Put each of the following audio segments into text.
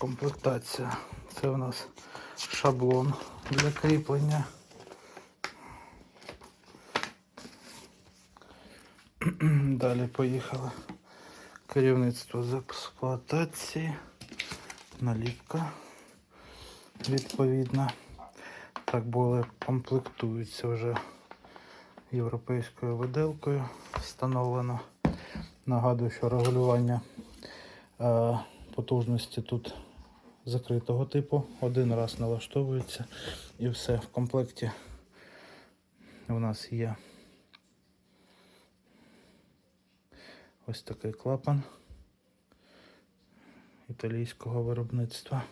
комплектація. Це у нас шаблон для кріплення. Далі поїхали. Керівництво з експлуатації. Наліпка відповідна. Так були комплектуються вже європейською виделкою. Встановлено. Нагадую, що регулювання е, потужності тут закритого типу. Один раз налаштовується і все. В комплекті у нас є ось такий клапан італійського виробництва.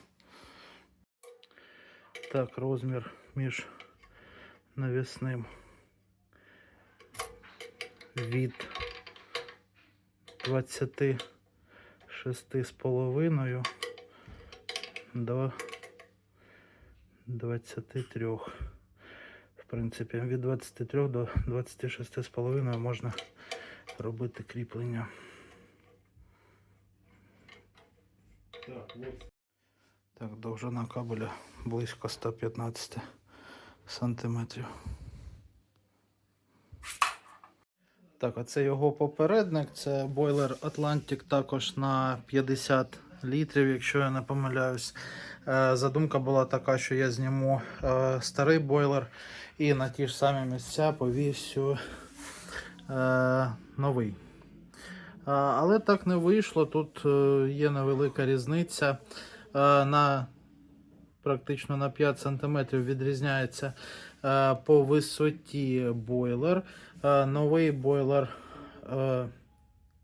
Так, розмір між навісним від 26,5 до 23. В принципі, від 23 до 26,5 можна робити кріплення. Так, довжина кабеля близько 115 сантиметрів. Так, а це його попередник, це бойлер Atlantic також на 50 літрів, якщо я не помиляюсь. Е, Задумка була така, що я зніму е, старий бойлер і на ті ж самі місця повісю е, новий. Але так не вийшло. Тут є невелика різниця. На практично на 5 см відрізняється по висоті бойлер. Новий бойлер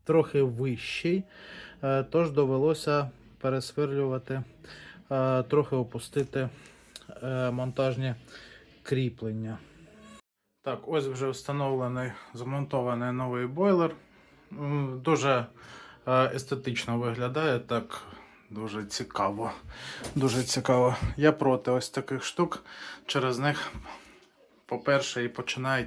трохи вищий, тож довелося пересверлювати, е, трохи опустити е, монтажні кріплення. Так, ось вже встановлений, змонтований новий бойлер. Дуже е, естетично виглядає, так дуже цікаво. Дуже цікаво. Я проти ось таких штук. Через них, по-перше, і починає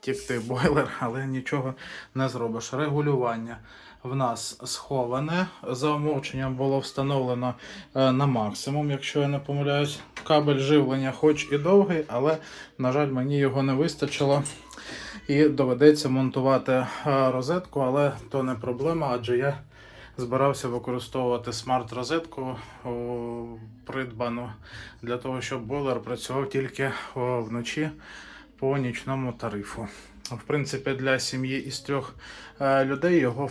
тікти бойлер, але нічого не зробиш. Регулювання в нас сховане. За умовченням було встановлено е, на максимум, якщо я не помиляюсь. Кабель живлення, хоч і довгий, але, на жаль, мені його не вистачило. І доведеться монтувати е, розетку, але то не проблема, адже я збирався використовувати смарт-розетку придбану для того, щоб бойлер працював тільки вночі по нічному тарифу. В принципі, для сім'ї із трьох е, людей його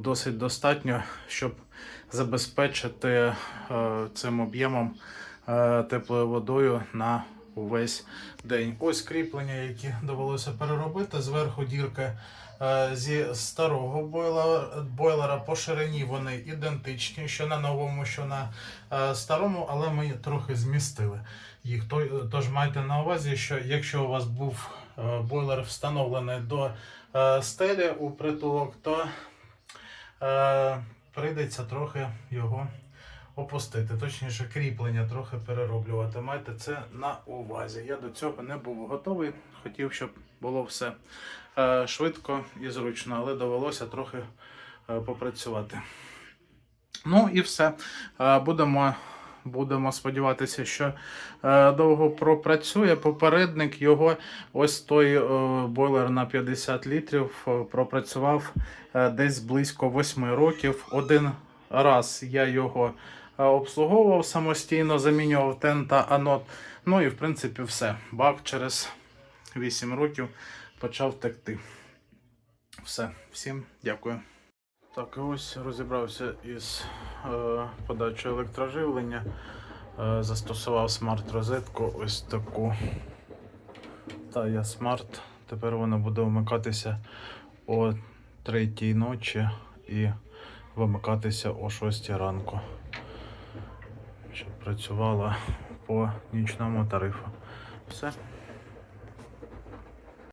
досить достатньо, щоб забезпечити е, цим об'ємом е, теплою водою на увесь день. Ось кріплення, які довелося переробити. Зверху дірки зі старого бойлера, по ширині вони ідентичні, що на новому, що на е, старому, але ми трохи змістили їх. Тож майте на увазі, що якщо у вас був е, бойлер встановлений до е, стелі у притулок, то е, прийдеться трохи його опустити, точніше, кріплення трохи перероблювати. Майте це на увазі. Я до цього не був готовий. Хотів, щоб було все е, швидко і зручно, але довелося трохи е, попрацювати. Ну і все. Е, будемо. Будемо сподіватися, що е, довго пропрацює. Попередник його, ось той е, бойлер на 50 літрів, е, пропрацював е, десь близько 8 років. Один раз я його обслуговував самостійно, замінював тен та анод. Ну і в принципі все. Бак через 8 років почав текти. Все, всім дякую. Так, ось розібрався із е, подачою електроживлення. Е, застосував смарт-розетку ось таку. Та я смарт. Тепер вона буде вмикатися о 3 ночі і вимикатися о 6 ранку. Працювала по нічному тарифу. Все.